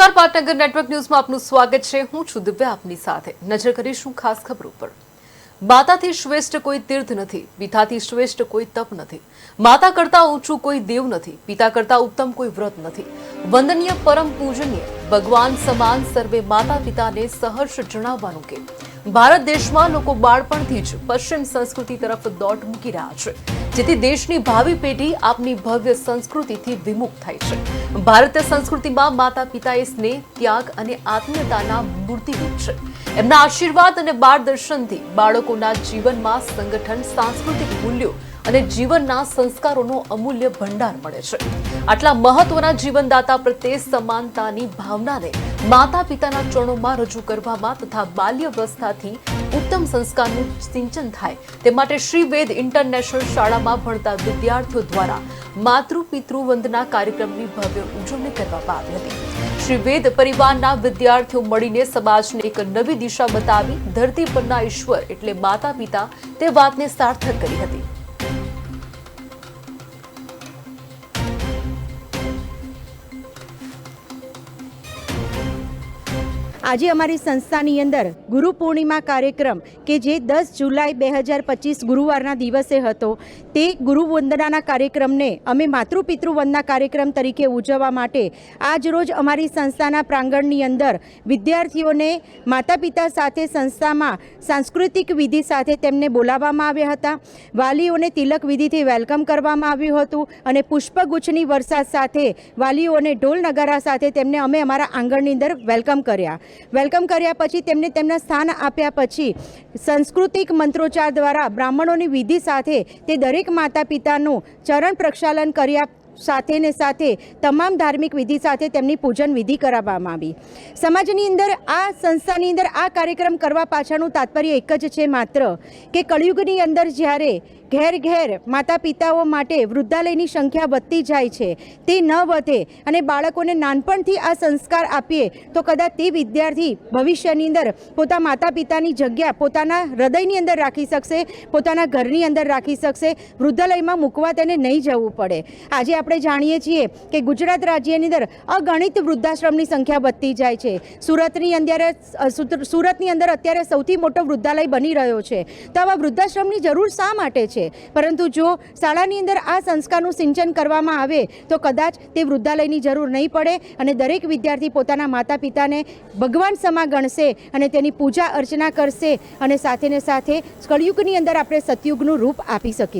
નમસ્કાર, પાટનગર નેટવર્ક ન્યૂઝમાં આપનું સ્વાગત છે. હું છું દિવ્યા આપની સાથે. નજર કરીશું ખાસ ખબરો પર. માતાથી શ્રેષ્ઠ કોઈ તીર્થ નથી, પિતાથી શ્રેષ્ઠ કોઈ તપ નથી. માતા કરતા ઊંચું કોઈ દેવ નથી, પિતા કરતા ઉત્તમ કોઈ વ્રત નથી. વંદનીય, પરમ પૂજનીય, ભગવાન સમાન સર્વે માતા પિતાને સહર્ષ જણાવવાનું કે ભારત દેશમાં લોકો બાળપણથી જ પશ્ચિમ સંસ્કૃતિ તરફ દોટ મૂકી રહ્યા છે, જેથી દેશની ભાવિ પેઢી આપની ભવ્ય સંસ્કૃતિથી વિમુખ થાય છે. ભારતીય સંસ્કૃતિમાં માતા પિતાએ સ્નેહ, ત્યાગ અને આત્મીયતાના મૂર્તિરૂપ છે. એમના આશીર્વાદ અને માર્ગદર્શનથી બાળકોના જીવનમાં સંગઠન સાંસ્કૃતિક મૂલ્યો અને જીવનના સંસ્કારોનો અમૂલ્ય ભંડાર મળે છે. આટલા મહત્વના જીવનદાતા પ્રત્યે સમાનતાની ભાવનાને માતા પિતાના ચરણોમાં રજૂ કરવામાં તથા બાલ્યવસ્થાથી ઉત્તમ સંસ્કારનું સિંચન થાય તે માટે શ્રી વેદ ઇન્ટરનેશનલ શાળામાં ભણતા વિદ્યાર્થીઓ દ્વારા માતૃ પિતૃ વંદના કાર્યક્રમની ભવ્ય ઉજવણી કરવામાં આવી હતી. શ્રી વેદ પરિવારના વિદ્યાર્થીઓ મળીને સમાજને એક નવી દિશા બતાવી ધરતી પરના ઈશ્વર એટલે માતા પિતા તે વાતને સાર્થક કરી હતી. આજે અમારી સંસ્થાની અંદર ગુરુ પૂર્ણિમા કાર્યક્રમ કે જે દસ જુલાઈ બે હજાર પચીસ ગુરુવારના દિવસે હતો, તે ગુરુ વંદનાના કાર્યક્રમને અમે માતૃપિતૃ વંદના કાર્યક્રમ તરીકે ઉજવવા માટે આજ રોજ અમારી સંસ્થાના પ્રાંગણની અંદર વિદ્યાર્થીઓને માતા પિતા સાથે સંસ્થામાં સાંસ્કૃતિક વિધિ સાથે તેમને બોલાવવામાં આવ્યા હતા. વાલીઓને તિલક વિધિથી વેલકમ કરવામાં આવ્યું હતું અને પુષ્પગુચ્છની વરસાદ સાથે વાલીઓને ઢોલ નગારા સાથે તેમને અમે અમારા આંગણની અંદર વેલકમ કર્યા. વેલકમ કર્યા પછી તેમને તેમના સ્થાન આપ્યા પછી સાંસ્કૃતિક મંત્રોચ્ચાર દ્વારા બ્રાહ્મણોની વિધિ સાથે તે દરેક માતા પિતાનું ચરણ પ્રક્ષાલન કર્યા સાથે ને સાથે તમામ ધાર્મિક વિધિ સાથે તેમની પૂજન વિધિ કરાવવામાં આવી. સમાજની અંદર આ સંસ્થાની અંદર આ કાર્યક્રમ કરવા પાછળનું તાત્પર્ય એક જ છે માત્ર કે કળિયુગની અંદર જ્યારે ઘેર ઘેર માતા પિતાઓ માટે વૃદ્ધાલયની સંખ્યા વધતી જાય છે, તે ન વધે અને બાળકોને નાનપણથી આ સંસ્કાર આપીએ, તો કદાચ તે વિદ્યાર્થી ભવિષ્યની અંદર પોતા માતા પિતાની જગ્યા પોતાના હૃદયની અંદર રાખી શકશે, પોતાના ઘરની અંદર રાખી શકશે, વૃદ્ધાલયમાં મૂકવા તેને નહીં જવું પડે. આજે આપણે જાણીએ છીએ કે ગુજરાત રાજ્યની અંદર અગણિત વૃદ્ધાશ્રમની સંખ્યા વધતી જાય છે. સુરતની અંદર સુરતની અંદર અત્યારે સૌથી મોટો વૃદ્ધાલય બની રહ્યો છે. તો આવા વૃદ્ધાશ્રમની જરૂર શા માટે છે? પરંતુ જો શાળાની અંદર આ સંસ્કારનું સિંચન કરવામાં આવે, તો કદાચ તે વૃદ્ધાલયની જરૂર નહીં પડે અને દરેક વિદ્યાર્થી પોતાના માતા પિતાને ભગવાન સમા ગણશે અને તેની પૂજા અર્ચના કરશે અને સાથે સાથે કળિયુગની અંદર આપણે સતયુગનું રૂપ આપી શકીએ.